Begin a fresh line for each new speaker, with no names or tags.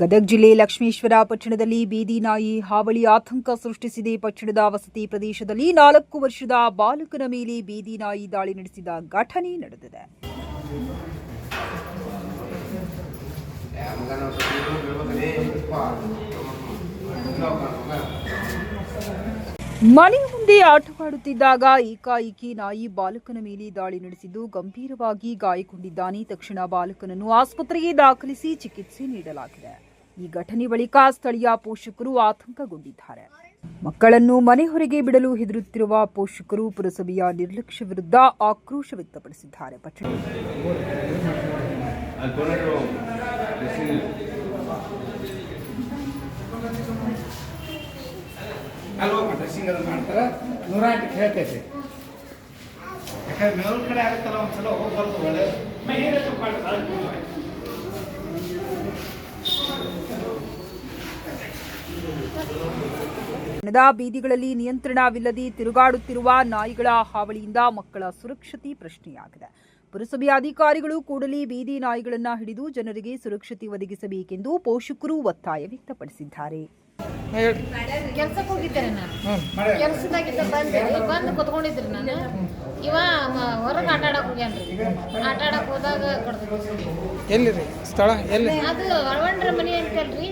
ಗದಗ ಜಿಲ್ಲೆ ಲಕ್ಷ್ಮೇಶ್ವರ ಪಟ್ಟಣದಲ್ಲಿ ಬೀದಿ ನಾಯಿ ಹಾವಳಿ ಆತಂಕ ಸೃಷ್ಟಿಸಿದೆ. ಪಟ್ಟಣದ ವಸತಿ ಪ್ರದೇಶದಲ್ಲಿ ನಾಲ್ಕು ವರ್ಷದ ಬಾಲಕನ ಮೇಲೆ ಬೀದಿ ನಾಯಿ ದಾಳಿ ನಡೆಸಿದ ಘಟನೆ ನಡೆದಿದೆ. ಮನೆ ಮುಂದೆ ಆಟವಾಡುತ್ತಿದ್ದಾಗ ಏಕಾಏಕಿ ನಾಯಿ ಬಾಲಕನ ಮೇಲೆ ದಾಳಿ ನಡೆಸಿದ್ದು ಗಂಭೀರವಾಗಿ ಗಾಯಗೊಂಡಿದ್ದಾನೆ. ತಕ್ಷಣ ಬಾಲಕನನ್ನು ಆಸ್ಪತ್ರೆಗೆ ದಾಖಲಿಸಿ ಚಿಕಿತ್ಸೆ ನೀಡಲಾಗಿದೆ. ಈ ಘಟನೆ ಬಳಿಕ ಸ್ಥಳೀಯ ಪೋಷಕರು ಆತಂಕಗೊಂಡಿದ್ದಾರೆ. ಮಕ್ಕಳನ್ನು ಮನೆ ಹೊರಗೆ ಬಿಡಲು ಹೆದರುತ್ತಿರುವ ಪೋಷಕರು ಪುರಸಭೆಯ ನಿರ್ಲಕ್ಷ್ಯ ವಿರುದ್ಧ ಆಕ್ರೋಶ ವ್ಯಕ್ತಪಡಿಸಿದ್ದಾರೆ. ಪಟ್ಟಣ
ಡ್ರೆಸ್ಸಿಂಗ್ ಅದು ಮಾಡ್ತಾರೆ. ನೂರ ಎಂಟಕ್ಕೆ ಯಾಕಂದ್ರೆ ಮೇಲ್ ಕಡೆ ಆಗುತ್ತಲ್ಲ ಒಂದ್ಸಲ ಹೋಗ್ಬಾರ್ದು ಬರೋದು ಒಳ್ಳೆ
ಪಟ್ಟಣದ ಬೀದಿಗಳಲ್ಲಿ ನಿಯಂತ್ರಣವಿಲ್ಲದೆ ತಿರುಗಾಡುತ್ತಿರುವ ನಾಯಿಗಳ ಹಾವಳಿಯಿಂದ ಮಕ್ಕಳ ಸುರಕ್ಷತೆ ಪ್ರಶ್ನೆಯಾಗಿದೆ. ಪುರಸಭೆಯ ಅಧಿಕಾರಿಗಳು ಕೂಡಲೇ ಬೀದಿ ನಾಯಿಗಳನ್ನು ಹಿಡಿದು ಜನರಿಗೆ ಸುರಕ್ಷತೆ ಒದಗಿಸಬೇಕೆಂದು ಪೋಷಕರು ಒತ್ತಾಯ ವ್ಯಕ್ತಪಡಿಸಿದ್ದಾರೆ.
ಕೆಲ್ಸಕ್ಕೆ ಹೋಗಿದ್ದೆ ನಾನು. ಕೆಲ್ಸದಾಗಿದ್ದ ಬಂದೆ. ಬಂದು ಕುತ್ಕೊಂಡಿದ್ರಿ ನಾನು. ಇವ ಹೊರಗೆ ಆಟ ಆಡಕ್ ಹೋಗ್ಯಾನ್ರಿ ಆಟ ಆಡಕ್ ಹೋದಾಗ
ಎಲ್ಲಿ ರೀ ಸ್ಥಳ ಎಲ್ಲಿ?
ಅದು ಅಳವಂಡ್ರ ಮನೆ ಅಂತಲ್ರಿ.